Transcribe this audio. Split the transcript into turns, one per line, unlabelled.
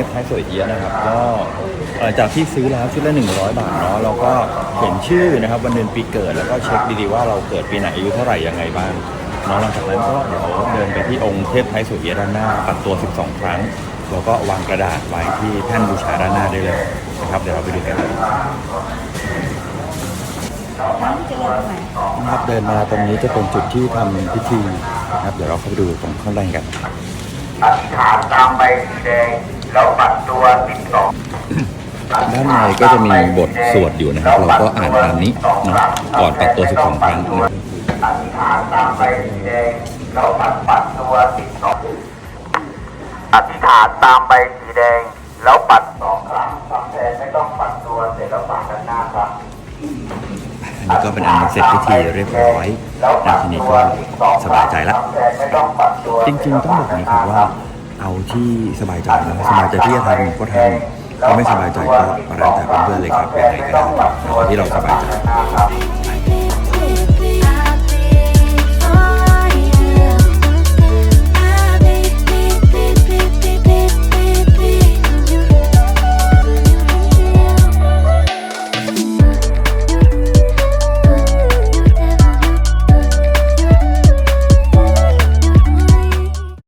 ทพไทยสวยเอียะนะครับก็จากที่ซื้อแล้วชุดละ100 บาทเนาะแล้วก็เขียนชื่อนะครับวันเดือนปีเกิดแล้วก็เช็คดีๆว่าเราเกิดปีไหนอายุเท่าไหร่ยังไงบ้างเนาะหลังจากนั้นก็เดี๋ยวเดินไปที่องค์เทพไทยสวยเอียะด้านหน้าปัดตัว 12 ครั้งแล้วก็วางกระดาษไว้ที่แท่นบูชาด้านหน้าได้เลยนะครับเดี๋ยวเราไปดูกันนะครับเดินมาตรงนี้จะเป็นจุดที่ทำพิธีนะครับ เดี๋ยวเราเข้าไปดูตรงข้างในกัน
อธิษฐานตามใบสีแดง ดตัวสิบสอง
ด้านในก็จะมีบทสวดอยู่นะครับ เราก็อ่านตามนี้เนาะก่อนปัดตัว12ครั้งนะ
อธิษฐานตามใบสีแดงแล้วปัดปัดตัวสิบสองอธิษฐานตามใบสีแดงแล้วปัดสองครั้งทำแทนไม่ต้องปัดตัวเสร็จแล้วปัดด้านหน้าครับ
อันนี้ก็เป็นอันเสร็จพิธีเรียบร้อยนะทีนี้ก็สบายใจแล้วจริงๆต้องบอกอย่างนี้ครับว่า เอาที่สบายใจนะสบายใจที่จะทำก็ทำถ้าไม่สบายใจก็แล้วแต่เพื่อนๆเลยครับยังไงก็ได้เอที่เราสบายใจ